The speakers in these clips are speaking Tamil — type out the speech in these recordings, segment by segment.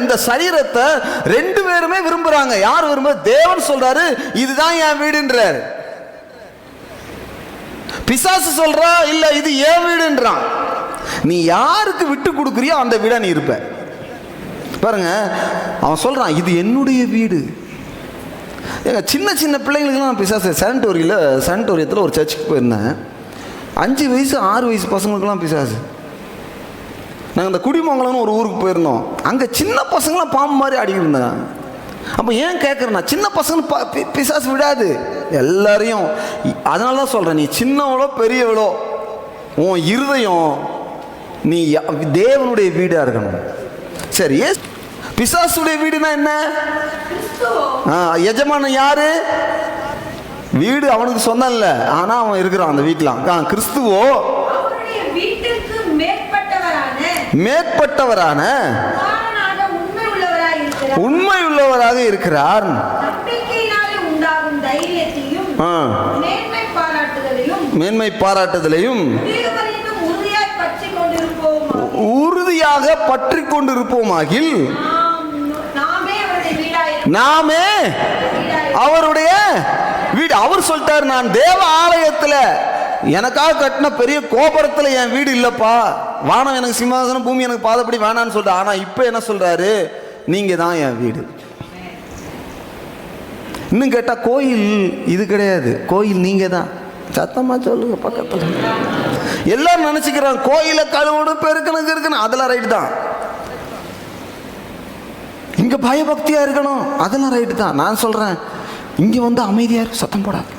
இந்த சரீரத்தை ரெண்டு பேருமே விரும்புறாங்க. யார் விரும்ப? தேவன் சொல்றாரு இதுதான் என் வீடுன்றாரு. பிசாசு சொல்றா இல்ல இது என் வீடுன்றான். நீ யாருக்கு விட்டு கொடுக்குறியோ அந்த வீடா நீ இருப்ப. பாருங்க அவன் சொல்றான் இது என்னுடைய வீடு. ஏங்க சின்ன சின்ன பிள்ளைங்களுக்குலாம் பிசாசு சானிட்டோரியில் சானிட்டோரியத்தில் ஒரு சர்ச்சுக்கு போயிருந்தேன். அஞ்சு வயசு ஆறு வயசு பசங்களுக்குலாம் பிசாசு. நாங்கள் இந்த குடிமங்கலம்னு ஒரு ஊருக்கு போயிருந்தோம். அங்கே சின்ன பசங்களாம் பாம்பு மாதிரி ஆடிக்கிட்டு இருந்தாங்க. அப்போ ஏன் கேட்குறேன்னா சின்ன பசங்க ப- பி- பிசாசு விடாது. எல்லாரையும் அதனால தான் சொல்கிறேன் நீ சின்னவளோ பெரியவளோ உன் இருதயம் நீ தேவனுடைய வீடாக இருக்கணும். சரி ஏ பிசாசுடைய வீடுனா என்ன? ஆ, எஜமானன் யாரு? வீடு அவனுக்கு சொந்தம் இல்லை ஆனால் அவன் இருக்கிறான் அந்த வீட்டில் கிறிஸ்துவோ அவருடைய வீட்டிற்கு மேற்பட்டவரான உண்மை உள்ளவராக இருக்கிறார். மேன்மை பாராட்டுதலையும் உறுதியாக பற்றி கொண்டிருப்போமாகில் நாமே அவருடைய வீடு. அவர் சொல்லிட்டார் நான் தேவ ஆலயத்தில் எனக்காக கட்டின பெரிய கோபுரத்தில் என் வீடு இல்லைப்பா. வானம் எனக்கு சிம்மாசனம் பூமி எனக்கு பாதப்படி வேணான்னு சொல்லிட்டு ஆனால் இப்போ என்ன சொல்றாரு? நீங்கள் தான் என் வீடு. இன்னும் கேட்டால் கோயில் இது கிடையாது. கோயில் நீங்கள் தான். சத்தமாக சொல்லுங்க பக்கத்தில். எல்லாரும் நினச்சிக்கிறாங்க கோயிலை கழுவுடு பெருக்கணும் இருக்கணும் அதெல்லாம் ரைட்டு தான். இங்கே பயபக்தியாக இருக்கணும். அதெல்லாம் ரைட்டு தான். நான் சொல்கிறேன் இங்கே வந்து அமைதியாக இருக்கும் சத்தம் போடாது.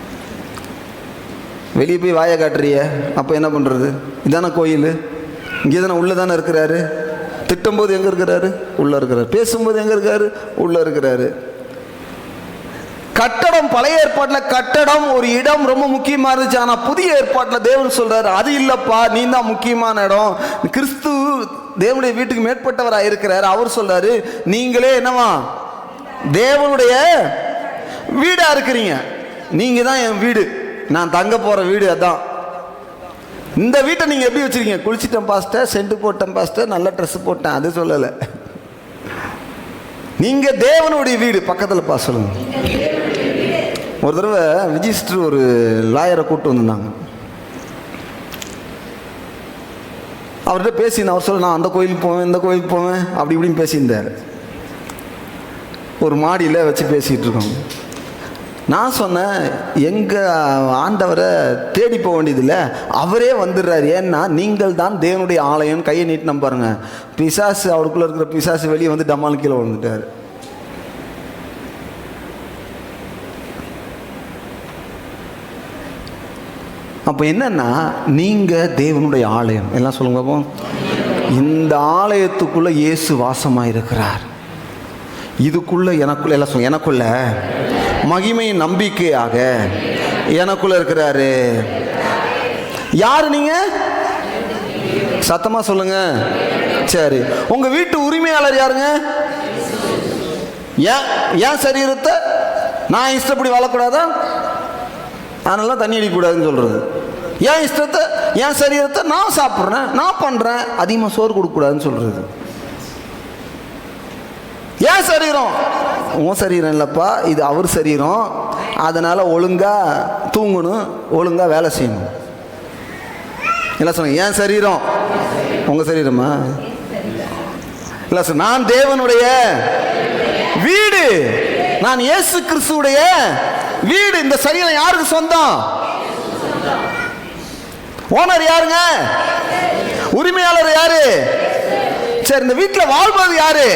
வெளியே போய் வாயை காட்டுறிய? அப்போ என்ன பண்ணுறது இதானே கோயில்? இங்கே தானே உள்ளே தானே இருக்கிறாரு? திட்டும்போது எங்கே இருக்கிறாரு? உள்ளே இருக்கிறாரு. பேசும்போது எங்கே இருக்காரு? உள்ளே இருக்கிறாரு. கட்டடம் பழைய ஏற்பாட்டில் கட்டடம் ஒரு இடம் ரொம்ப முக்கியமாக இருந்துச்சு. ஆனால் புதிய ஏற்பாட்டில் தேவன் சொல்கிறாரு அது இல்லைப்பா நீ தான் முக்கியமான இடம். கிறிஸ்து தேவனுடைய வீட்டுக்கு மேற்பட்டவராக இருக்கிறார். அவர் சொல்கிறாரு நீங்களே என்னவா? தேவனுடைய வீடாக இருக்கிறீங்க. நீங்கள் தான் என் வீடு. நான் தங்க போகிற வீடு அதான். இந்த வீட்டை நீங்கள் எப்படி வச்சிருக்கீங்க? குளிச்சிட்டேன் பாஸ்டர். சென்ட்டு போட்டேன் பாஸ்டர். நல்ல ட்ரெஸ் போட்டேன். அது சொல்லலை. நீங்கள் தேவனுடைய வீடு. பக்கத்தில் பா சொல்லுங்க. ஒரு தடவை விஜய் ஒரு லாயரை கூப்பிட்டு வந்திருந்தாங்க. அவர்கிட்ட பேசியிருந்தேன். அவர் சொல்ல நான் அந்த கோயிலுக்கு போவேன் இந்த கோயிலுக்கு போவேன். அப்படி இப்படின்னு பேசியிருந்தார். ஒரு மாடியில் வச்சு பேசிகிட்டு இருக்கோம். நான் சொன்னேன் எங்கள் ஆண்டவரை தேடி போக வேண்டியதில்லை அவரே வந்துடுறாரு. ஏன்னா நீங்கள் தான் தேவனுடைய ஆலயம் கையை நீட்டின பாருங்க. பிசாசு அவருக்குள்ளே இருக்கிற பிசாசு வெளியே வந்து டமால் கீழே விழுந்துட்டார். அப்போ என்னன்னா நீங்கள் தேவனுடைய ஆலயம். எல்லாம் சொல்லுங்க பாப்போம். இந்த ஆலயத்துக்குள்ளே இயேசு வாசமாக இருக்கிறார் இதுக்குள்ளே எனக்குள்ள எல்லாம் சொல்லுங்க எனக்குள்ள. மகிமையின் நம்பிக்கையாக எனக்குள்ள இருக்கிறாரு. யாரு நீங்க? சத்தமா சொல்லுங்க. சரி. உங்க வீட்டு உரிமையாளர் யாருங்க? ஏன் ஏன் சரீரத்தை நான் இஷ்டப்படி வாழக்கூடாதா? அதனால தண்ணி அடிக்கக்கூடாதுன்னு சொல்றது. ஏன் இஷ்டத்தை என் சரீரத்தை நான் சாப்பிட்றேன் நான் பண்ணுறேன் அதிகமாக சோறு கொடுக்கக்கூடாதுன்னு சொல்றது. ஏன் சரீரம் உன் சரீரம் இல்லைப்பா இது அவர் சரீரம். அதனால் ஒழுங்காக தூங்கணும் ஒழுங்காக வேலை செய்யணும். இல்லை சொல்லுங்க ஏன் சரீரம்? உங்கள் சரீரமா? இல்லை சார் நான் தேவனுடைய வீடு. நான் இயேசு கிறிஸ்துடைய வீடு. இந்த சரீரம் யாருக்கு சொந்தம்? ஓனர் யாருங்க? உரிமையாளர் யாரு? சரி இந்த வீட்டில் வாழ்வது யாரு?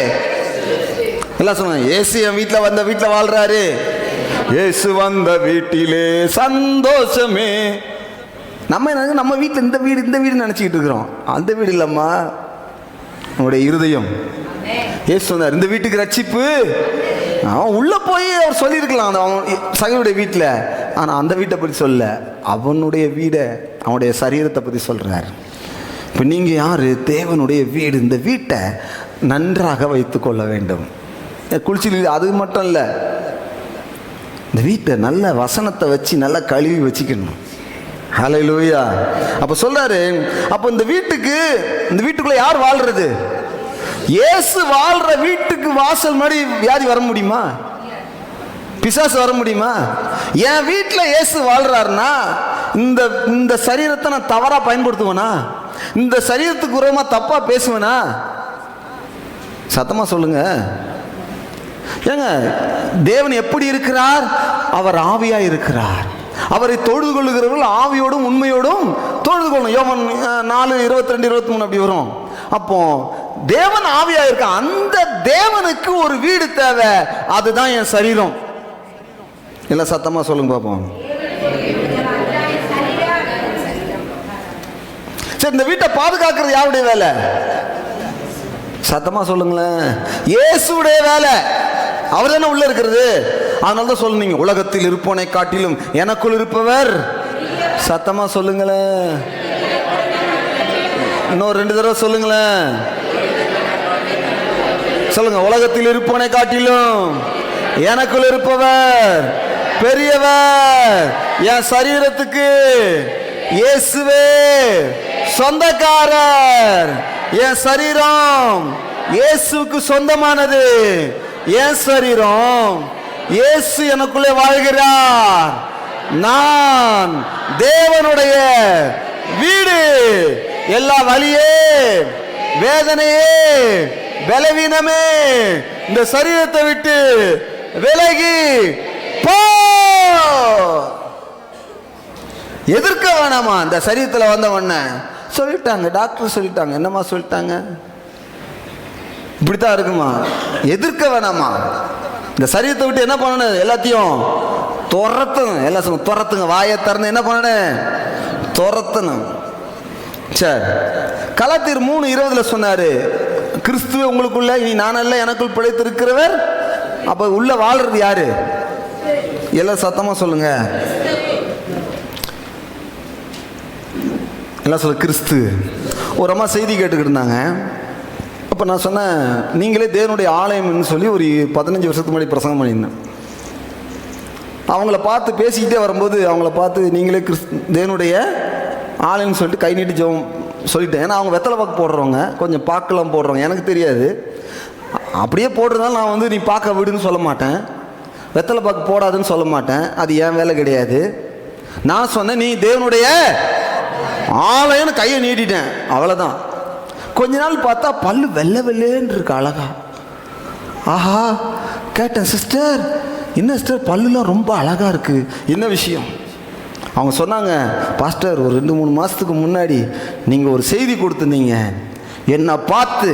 எல்லாம் சொன்னாங்க ஏசு என் வீட்டில் வந்த வீட்டில் வாழ்றாரு. ஏசு வந்த வீட்டிலே சந்தோஷமே. நம்ம என்ன நம்ம வீட்டில் இந்த வீடு இந்த வீடு நினச்சிக்கிட்டு இருக்கிறோம். அந்த வீடு இல்லைம்மா. நம்முடைய இருதயம். ஏசு சொன்னார் இந்த வீட்டுக்கு ரட்சிப்பு. அவன் உள்ளே போய் அவர் சொல்லியிருக்கலாம் அந்த அவன் சகனுடைய வீட்டில். ஆனால் அந்த வீட்டை பற்றி சொல்ல. அவனுடைய வீடை அவனுடைய சரீரத்தை பற்றி சொல்கிறார் இப்போ நீங்கள் யார்? தேவனுடைய வீடு இந்த வீட்டை நன்றாக வைத்துக்கொள்ள வேண்டும். குளிச்சு அது மட்டும் இல்லை. இந்த வீட்டை நல்ல வசனத்தை வச்சு நல்லா கழுவி வச்சுக்கணும். ஹலை லூயா அப்போ சொல்கிறாரு அப்போ இந்த வீட்டுக்கு இந்த வீட்டுக்குள்ளே யார் வாழ்கிறது இயேசு வாழ்கிற வீட்டுக்கு வாசல் மாதிரி வியாதி வர முடியுமா? பிசாசு வர முடியுமா? என் வீட்டில் இயேசு வாழ்றாருன்னா இந்த இந்த சரீரத்தை நான் தவறாக பயன்படுத்துவேனா? இந்த சரீரத்துக்கு உரமாக தப்பாக பேசுவேனா? சத்தமாக சொல்லுங்கள் ஏங்க தேவன் எப்படி இருக்கிறார்? அவர் ஆவியாக இருக்கிறார். அவரை தொழுது கொள்ளுகிறவர்கள் ஆவியோடும் உண்மையோடும் தொழுது கொள்ளும் யோவன் நாலு இருபத்தி ரெண்டு இருபத்தி மூணு அப்படி வரும். அப்போ தேவன் ஆவியா இருக்க அந்த தேவனுக்கு ஒரு வீடு தேவை. அதுதான் என் சரீரம். இல்லை சத்தமா சொல்லுங்க பார்ப்போம் சரி இந்த வீட்டை பாதுகாக்கிறது யாருடைய வேலை? சத்தமா சொல்லுங்களேன். இயேசுடைய வேலை. அவர் தானே உள்ள இருக்கிறது? அதனால தான் சொல்லுங்க உலகத்தில் இருப்போனை காட்டிலும் எனக்குள் இருப்பவர். சத்தமா சொல்லுங்களேன். இன்னொரு ரெண்டு தடவை சொல்லுங்களேன். சொல்லுங்க உலகத்தில் இருப்போனை காட்டிலும் எனக்குள் இருப்பவர் பெரியவர். என் சரீரத்துக்கு இயேசுவே சொந்தக்காரர். என் சரீரம் இயேசுவுக்கு சொந்தமானது. என் சரீரம்? இயேசு எனக்குள்ளே வாழ்கிறார். நான் தேவனுடைய வீடு. எல்லா வழியே வேதனையே பலவீனமே இந்த சரீரத்தை விட்டு விலகி போ. எதிர்க்க வேணாமா? இந்த சரீரத்தில் வந்தவண்ண சொல்லிட்டாங்க டாக்டர் சொல்லிட்டாங்க. என்னம்மா சொல்லிட்டாங்க? இப்படித்தான் இருக்குமா? எதிர்க்க வேணாமா? இந்த சரீரத்தை விட்டு என்ன பண்ணணும்? எல்லாத்தையும் துரத்தணும். எல்லாம் சொல்லுங்க துரத்துங்க. வாயை திறந்து என்ன பண்ணணும்? துரத்தணும். சரி கலாத்தீர் மூணு இருபதுல சொன்னார் கிறிஸ்துவ உங்களுக்குள்ள இனி நானல்ல எனக்குள் பிழைத்திருக்கிறவர் அப்ப உள்ள வாழ்றது யாரு? எல்லாம் சத்தமா சொல்லுங்க. எல்லாம் சொல்ல கிறிஸ்து. ஒரு அம்மா செய்தி கேட்டுக்கிட்டு இருந்தாங்க. அப்போ நான் சொன்னேன் நீங்களே தேவனுடைய ஆலயம்னு சொல்லி ஒரு பதினஞ்சு வருஷத்துக்கு முன்னாடி பிரசங்கம் பண்ணியிருந்தேன். அவங்கள பார்த்து பேசிக்கிட்டே வரும்போது அவங்கள பார்த்து நீங்களே கிறிஸ் தேவனுடைய ஆலயம்னு சொல்லிட்டு கை நீட்டு ஜெபம் சொல்லிட்டேன். ஏன்னா அவங்க வெத்தலை பாக்கு போடுறவங்க கொஞ்சம் பாக்கெல்லாம் போடுறவங்க எனக்கு தெரியாது. அப்படியே போடுறதால நான் வந்து நீ பார்க்க விடுன்னு சொல்ல மாட்டேன். வெத்தலை பாக்கு போடாதுன்னு சொல்ல மாட்டேன். அது என் வேலை கிடையாது. நான் சொன்னேன் நீ தேவனுடைய ஆலயம்னு கையை நீட்டிட்டேன். அவ்வளோதான் கொஞ்ச நாள் பார்த்தா பல்லு வெள்ளை வெள்ளேன்னு இருக்கு அழகா. ஆஹா கேட்டேன் சிஸ்டர் என்ன சிஸ்டர்? பல்லுலாம் ரொம்ப அழகாக இருக்குது என்ன விஷயம்? அவங்க சொன்னாங்க பாஸ்டர் ஒரு ரெண்டு மூணு மாதத்துக்கு முன்னாடி நீங்கள் ஒரு செய்தி கொடுத்துருந்தீங்க. என்னை பார்த்து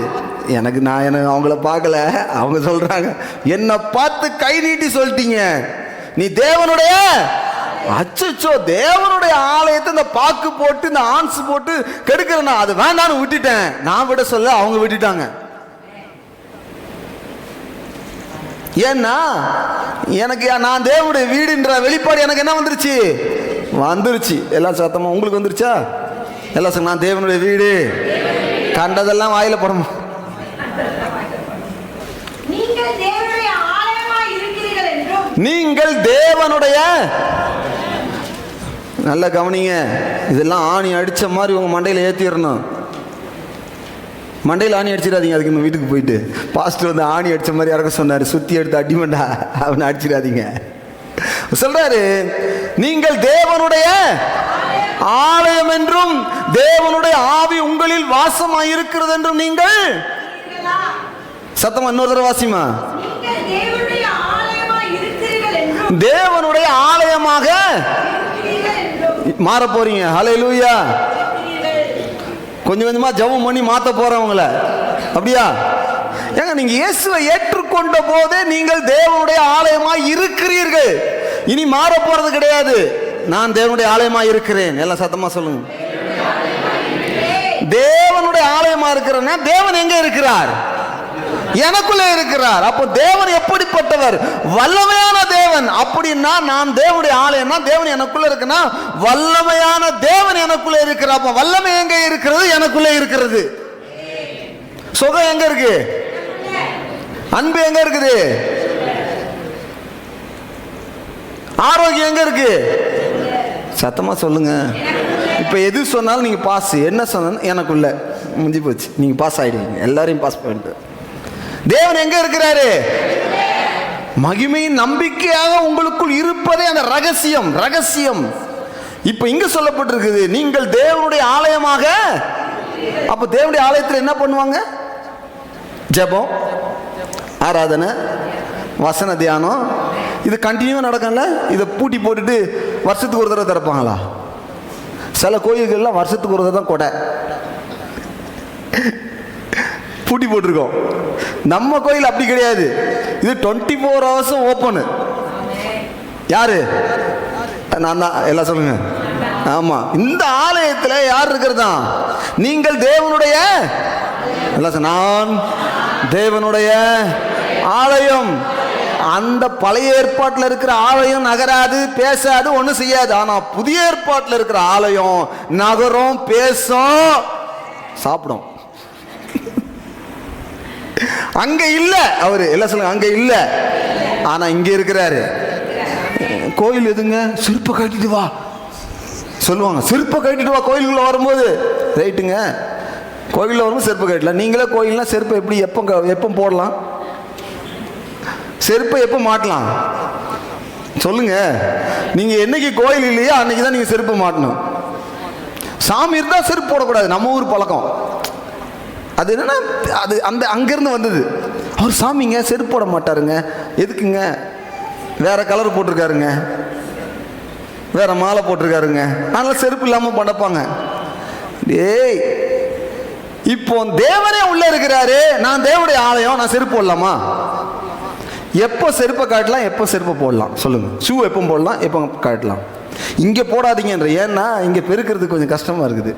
எனக்கு நான் எனக்கு அவங்கள பார்க்கல. அவங்க சொல்கிறாங்க என்னை பார்த்து கை நீட்டி சொல்லிட்டீங்க. நீ தேவனுடைய அச்சச்சோ தேவனுடைய ஆலயத்தை இந்த பாக்கு போட்டு இந்த ஆன்ஸ் போட்டு கெடுக்கிறேன் நான் அது வேண்டாம்னு விட்டுட்டேன். நான் விட சொல்ல அவங்க விட்டுட்டாங்க. ஏன்னா எனக்கு நான் தேவனுடைய வீடுன்ற வெளிப்பாடு எனக்கு என்ன வந்துருச்சு? வந்துருச்சு. எல்லாம் சத்தமா உங்களுக்கு வந்துருச்சா? எல்லாம் சொல்லுங்க, நான் தேவனுடைய வீடு. கண்டதெல்லாம் வாயில போடணும். நீங்கள் தேவனுடைய ஆலயமாய் இருக்கிறீர்கள் என்றும் நீங்கள் தேவனுடைய நல்ல கவனிங்க. இதெல்லாம் ஆணி அடிச்ச மாதிரி உங்க மண்டையில ஏத்திடணும் மண்டையில் ஆணி அடிச்சிடாதீங்க அதுக்கு இன்னும் வீட்டுக்கு போயிட்டு. பாஸ்டர் வந்து ஆணி அடிச்ச மாதிரி இறக்க சொன்னார். சுத்தி எடுத்து அடிமண்டா. அவனை அடிச்சிடாதீங்க. சொல்றாரு நீங்கள் தேவனுடைய ஆலயம் என்றும் தேவனுடைய ஆவி உங்களில் வாசமாய் இருக்கிறது என்றும் நீங்கள்? சத்தமா இன்னொரு தடவை வாசிமா தேவனுடைய ஆலயமாக மாற போறீங்க ஹலே லூயா. கொஞ்சம் கொஞ்சமா ஜெபம் பண்ணி மாத்த போறவங்கள. அப்படியா? ஏங்க நீங்க இயேசுவை ஏற்றுக்கொண்ட போதே நீங்கள் தேவனுடைய ஆலயமாய் இருக்கிறீர்கள். இனி மாற போறது கிடையாது. நான் தேவனுடைய ஆலயமாய் இருக்கிறேன். எல்லாம் சத்தமா சொல்லுங்க. தேவனுடைய ஆலயமா இருக்கிறேன்னா தேவன் எங்க இருக்கிறார்? எனக்குள்ளே இருக்கிறார். அப்போ தேவன் எப்படிப்பட்டவர்? வல்லமையான தேவன். அப்படின்னா நான் தேவனுடைய ஆலயம்னா தேவன் எனக்குள்ள இருக்குன்னா வல்லமையான தேவன் எனக்குள்ள இருக்கிறார். அப்போ வல்லமை எங்க இருக்கிறது? எனக்குள்ளே இருக்கிறது. சுகம் எங்க இருக்கு? அன்பு எங்க இருக்குது? ஆரோக்கியம் எங்க இருக்கு? சத்தமா சொல்லுங்க. இப்போ எது சொன்னாலும் நீங்கள் பாஸ் என்ன சொன்னாலும் எனக்குள்ள. முடிஞ்சு போச்சு. நீங்கள் பாஸ் ஆகிடுவீங்க எல்லாரையும் பாஸ் பண்ணிட்டு. தேவன் எங்கே இருக்கிறாரு? மகிமையின் நம்பிக்கையாக உங்களுக்குள் இருப்பதே அந்த ரகசியம் ரகசியம். இப்போ இங்க சொல்லப்பட்டிருக்குது நீங்கள் தேவனுடைய ஆலயமாக அப்ப தேவனுடைய ஆலயத்தில் என்ன பண்ணுவாங்க? ஜெபம் ஆராதனை வசன தியானம் இது கண்டினியூவாக நடக்கும்ல? இதை பூட்டி போட்டுட்டு வருஷத்துக்கு ஒரு தடவை திறப்பாங்களா? சில கோயில்கள்லாம் வருஷத்துக்கு ஒரு தடவை தான் கொடை. பூட்டி போட்டிருக்கோம். நம்ம கோயில் அப்படி கிடையாது. இது டுவெண்ட்டி ஃபோர் ஹவர்ஸும் ஓப்பனு யாரு? நான் தான். எல்லாம் சொல்லுங்க. ஆமா. இந்த ஆலயத்தில் யார் இருக்கிறதா? நீங்கள் தேவனுடைய எல்லாம் நான் தேவனுடைய ஆலயம். அந்த பழைய ஏற்பாட்டில் இருக்கிற ஆலயம் நகராது பேசாது ஒன்றும் செய்யாது. ஆனால் புதிய ஏற்பாட்டில் இருக்கிற ஆலயம் நகரும் பேசும் சாப்பிடும். அங்க இல்ல. அவர் எல்லாம் சொல்லுங்க அங்க இல்ல. ஆனா இங்க இருக்கிறாரு. கோயில் எதுங்க? சிற்ப கட்டிட்டு வா. சொல்லுவாங்க சிற்ப கட்டிட்டு வா கோயிலுக்குள்ள வரும்போது. ரைட்டுங்க. கோயிலில் வரும்போது செருப்பு கட்டலாம் நீங்களே கோயில்னா செருப்பை எப்படி எப்போ எப்போ போடலாம்? செருப்பை எப்போ மாட்டலாம்? சொல்லுங்க. நீங்க என்னைக்கு கோயில் இல்லையோ அன்னைக்கு தான் நீங்க செருப்பு மாட்டணும். சாமி இருந்தால் செருப்பு போடக்கூடாது. நம்ம ஊர் பழக்கம். அது என்னென்னா அது அந்த அங்கேருந்து வந்தது. அவர் சாமிங்க செருப்பு போட மாட்டாருங்க. எதுக்குங்க? வேறு கலர் போட்டிருக்காருங்க. வேறு மாலை போட்டிருக்காருங்க. அதனால் செருப்பு இல்லாமல் படைப்பாங்க. டேய் இப்போ தேவனே உள்ளே இருக்கிறாரு. நான் தேவனுடைய ஆலயம் நான் செருப்பு போடலாமா? எப்போ செருப்பை காட்டலாம் எப்போ செருப்பை போடலாம்? சொல்லுங்க. ஷூ எப்போ போடலாம் எப்போ காட்டலாம்? இங்கே போடாதீங்கன்ற. ஏன்னா இங்கே பெருக்கிறதுக்கு கொஞ்சம் கஷ்டமாக இருக்குது.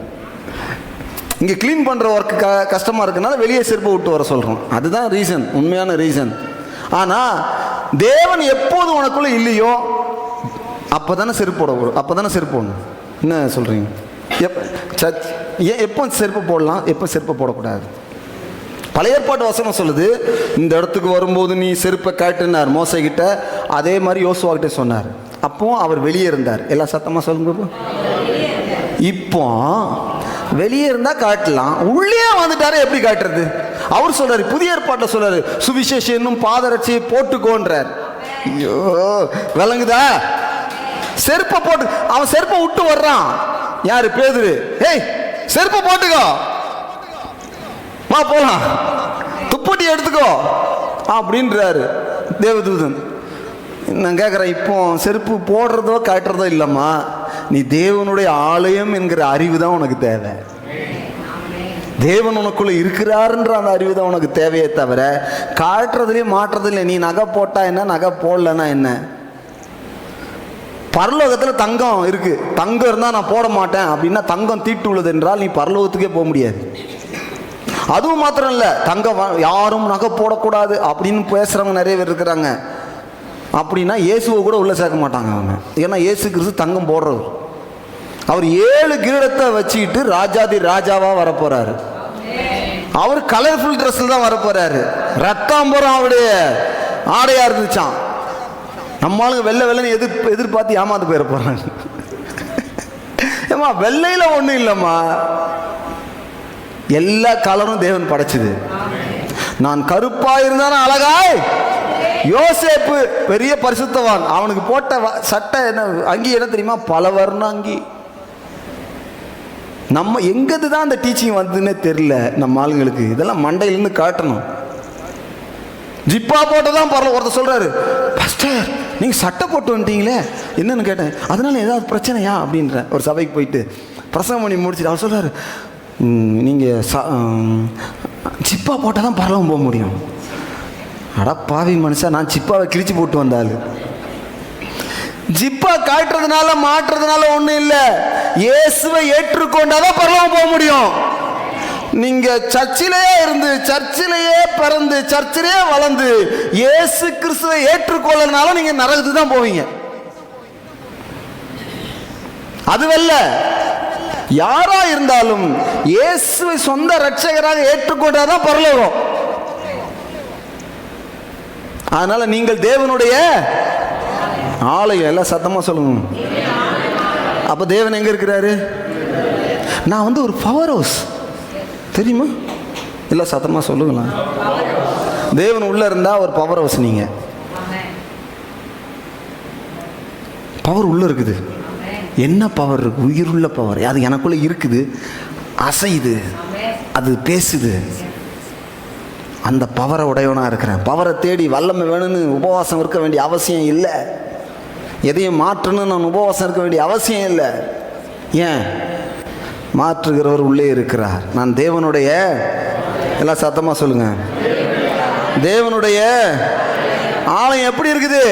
இங்கே க்ளீன் பண்ணுற ஒர்க்கு க கஷ்டமாக இருக்கனால வெளியே செருப்பை விட்டு வர சொல்கிறோம் அதுதான் ரீசன் உண்மையான ரீசன் ஆனால் தேவன் எப்போது உனக்குள்ளே இல்லையோ அப்போ தானே செருப்பு போட அப்போ தானே செருப்பு போடணும். என்ன சொல்கிறீங்க எப் சச் ஏன் எப்போ செருப்பு போடலாம்? எப்போ செருப்பு போடக்கூடாது? பழைய ஏற்பாட்டு வசனம் சொல்லுது இந்த இடத்துக்கு வரும்போது நீ செருப்பை காட்டுனார் மோசைக்கிட்ட அதே மாதிரி யோசுவாகிட்ட சொன்னார். அப்போ அவர் வெளியே இருந்தார். எல்லாம் சத்தமாக சொல்லுங்க இப்போ வெளியே இருந்தால் காட்டலாம். உள்ளே வந்துட்டாரு எப்படி காட்டுறது? அவர் சொல்றாரு புதிய ஏற்பாட்டில் சொல்றாரு சுவிசேஷம் என்னும் பாதரட்சியை போட்டுக்கோன்றார். ஐயோ விளங்குதா? செருப்பை போட்டு அவன் செருப்பை விட்டு வர்றான். யாரு? பேதுரு. ஏய் செருப்பை போட்டுக்கோ. வா போலாம். துப்பட்டி எடுத்துக்கோ. அப்படின்றாரு தேவதூதன். நான் கேட்குறேன் இப்போ செருப்பு போடுறதோ காட்டுறதோ இல்லைம்மா. நீ தேவனுடைய ஆலயம் என்கிற அறிவு தான் உனக்கு தேவை. தேவன் உனக்குள்ளே இருக்கிறாருன்ற அந்த அறிவு தான் உனக்கு தேவையே தவிர காட்டுறதுலேயும் மாற்றுறதுலையும் நீ நகை போட்டால் என்ன நகை போடலன்னா என்ன? பரலோகத்தில் தங்கம் இருக்குது தங்கம் இருந்தால் நான் போட மாட்டேன். அப்படின்னா தங்கம் தீட்டு உள்ளது என்றால் நீ பரலோகத்துக்கே போக முடியாது. அதுவும் மாத்திரம் இல்லை தங்கம் யாரும் நகை போடக்கூடாது அப்படின்னு பேசுகிறவங்க நிறைய பேர் இருக்கிறாங்க. அப்படின்னா இயேசுவை கூட உள்ளே சேர்க்க மாட்டாங்க அவங்க. ஏன்னா இயேசு கிறிஸ்து தங்கம் போடுறவர். அவர் ஏழு கிரீடத்தை வச்சுக்கிட்டு ராஜாதி ராஜாவாக வரப்போகிறாரு அவர் கலர்ஃபுல் ட்ரெஸ்ஸில் தான் வரப்போகிறாரு ரத்தாம்பரம் அவருடைய ஆடையாக இருந்துச்சான் நம்ம வெள்ளை வெள்ளைன்னு எதிர் எதிர்பார்த்து ஏமாந்து போயிட போகிறாங்க ஏமா வெள்ளையில் ஒன்றும் இல்லைம்மா. எல்லா கலரும் தேவன் படைச்சது. நான் கருப்பாக இருந்தாலும் அழகாய் யோசேப்பு பெரிய பரிசுத்தவான். அவனுக்கு போட்ட சட்டை என்ன அங்கி என்ன தெரியுமா? பல வர்ண அங்கி நம்ம எங்கது தான் அந்த டீச்சிங் வந்ததுன்னே தெரியல நம்ம ஆளுங்களுக்கு. இதெல்லாம் மண்டையிலேருந்து காட்டணும். ஜிப்பா போட்டு தான் பரவாயில்ல ஒருத்தர் சொல்கிறாரு பஸ்டர் நீங்கள் சட்டை போட்டு வந்துட்டீங்களே. என்னன்னு கேட்டேன். அதனால் ஏதாவது பிரச்சனையா? அப்படின்ற ஒரு சபைக்கு போயிட்டு பிரசவம் பண்ணி முடிச்சுட்டு அவர் சொல்கிறார் நீங்கள் ச- ஜிப்பா போட்டால் தான் பரவம் போக முடியும். அட பாவி மனுஷா நான் சிப்பாவை கிழிச்சு போட்டு வந்தாள் ஜிப்பா காட்டுறதுனால மாட்டுறதுனால ஒன்றும் இல்லை. இயேசுவை ஏற்றுக்கொண்டாதான் பரலோகம் போக முடியும். நீங்க சர்ச்சிலேயே இருந்து சர்ச்சிலேயே பிறந்து சர்ச்சிலேயே வளர்ந்து இயேசு கிறிஸ்துவை ஏற்றுக்கொள்ளனால நீங்க நரகத்துக்கு தான் போவீங்க. அதுவல்ல யாரா இருந்தாலும் இயேசுவை சொந்த ரட்சகராக ஏற்றுக்கொண்டாதான் பரலோகம். அதனால நீங்கள் தேவனுடைய ஆலயம் எல்லாம் சத்தமாக சொல்லணும் அப்போ தேவன் எங்கே இருக்கிறாரு? நான் வந்து ஒரு பவர் ஹவுஸ் தெரியுமா? இல்லை சத்தமாக சொல்லுங்களா? தேவன் உள்ளே இருந்தால் ஒரு பவர் ஹவுஸ் நீங்கள் பவர் உள்ளே இருக்குது. என்ன பவர் இருக்கு உயிருள்ள பவர் அது எனக்குள்ளே இருக்குது. அசையுது. அது பேசுது. அந்த பவரை உடையவனாக இருக்கிறேன். பவரை தேடி வல்லமை வேணும்னு உபவாசம் இருக்க வேண்டிய அவசியம் இல்லை. எதையும் மாற்றணும்னு நான் உபவாசம் இருக்க வேண்டிய அவசியம் இல்லை. ஏன்? மாற்றுகிறவர் உள்ளே இருக்கிறார். நான் தேவனுடைய எல்லாம் சத்தமாக சொல்லுங்க. தேவனுடைய ஆலயம் எப்படி இருக்குது?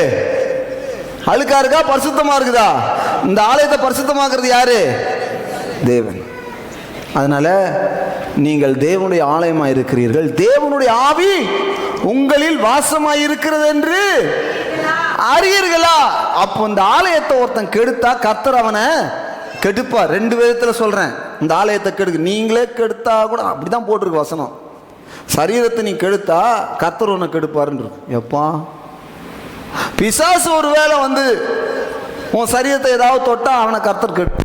அழுக்கா இருக்கா? பரிசுத்தமாக இருக்குதா? இந்த ஆலயத்தை பரிசுத்தமாக்குறது யாரு? தேவன். அதனால் நீங்கள் தேவனுடைய ஆலயமாக இருக்கிறீர்கள் தேவனுடைய ஆவி உங்களில் வாசமாக இருக்கிறது என்று அறியீர்களா? அப்போ இந்த ஆலயத்தை ஒருத்தன் கெடுத்தா கர்த்தர் அவனை கெடுப்பார். ரெண்டு விதத்தில் சொல்கிறேன் இந்த ஆலயத்தை கெடுக்கு. நீங்களே கெடுத்தா கூட அப்படி தான் போட்டிருக்கு வசனம். சரீரத்தை நீ கெடுத்தா கர்த்தர் உன்னை கெடுப்பாருன்னு எப்பா? பிசாசு ஒரு வேலை வந்து உன் சரீரத்தை ஏதாவது தொட்டா அவனை கர்த்தர் கெடு